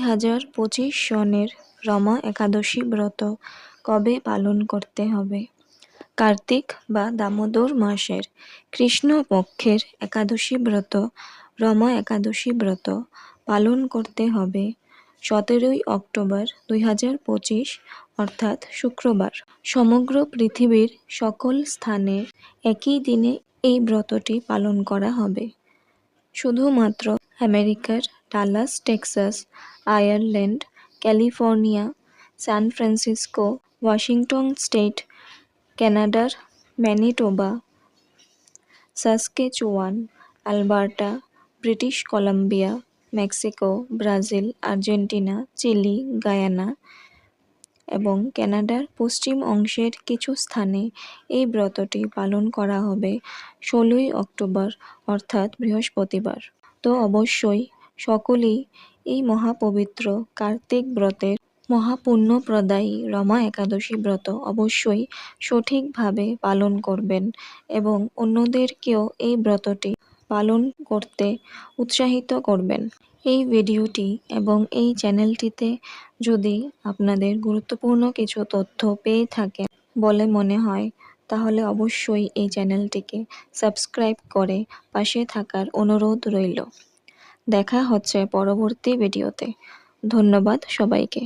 হাজার পঁচিশ সনের রমা একাদশী ব্রত কবে পালন করতে হবে? কার্তিক বা দামোদর মাসের কৃষ্ণপক্ষের একাদশী ব্রত, রমা একাদশী ব্রত পালন করতে হবে সতেরোই অক্টোবর দুই হাজার পঁচিশ, অর্থাৎ শুক্রবার। সমগ্র পৃথিবীর সকল স্থানে একই দিনে এই ব্রতটি পালন করা হবে। শুধুমাত্র আমেরিকার Dallas, Texas, Ireland, California, San Francisco, Washington State, কানাডার Manitoba, Saskatchewan, Alberta, British Columbia, Mexico, Brazil, Argentina, Chile, Guyana এবং কানাডার পশ্চিম অংশের কিছু স্থানে এই ব্রতটি পালন করা হবে ষোলোই অক্টোবর, অর্থাৎ বৃহস্পতিবার। তো অবশ্যই সকলেই এই মহাপবিত্র কার্তিক ব্রতের মহাপুণ্যপ্রদায়ী রমা একাদশী ব্রত অবশ্যই সঠিকভাবে পালন করবেন এবং অন্যদেরকেও এই ব্রতটি পালন করতে উৎসাহিত করবেন। এই ভিডিওটি এবং এই চ্যানেলটিতে যদি আপনাদের গুরুত্বপূর্ণ কিছু তথ্য পেয়ে থাকেন বলে মনে হয়, তাহলে অবশ্যই এই চ্যানেলটিকে সাবস্ক্রাইব করে পাশে থাকার অনুরোধ রইল। দেখা হচ্ছে পরবর্তী ভিডিওতে। ধন্যবাদ সবাইকে।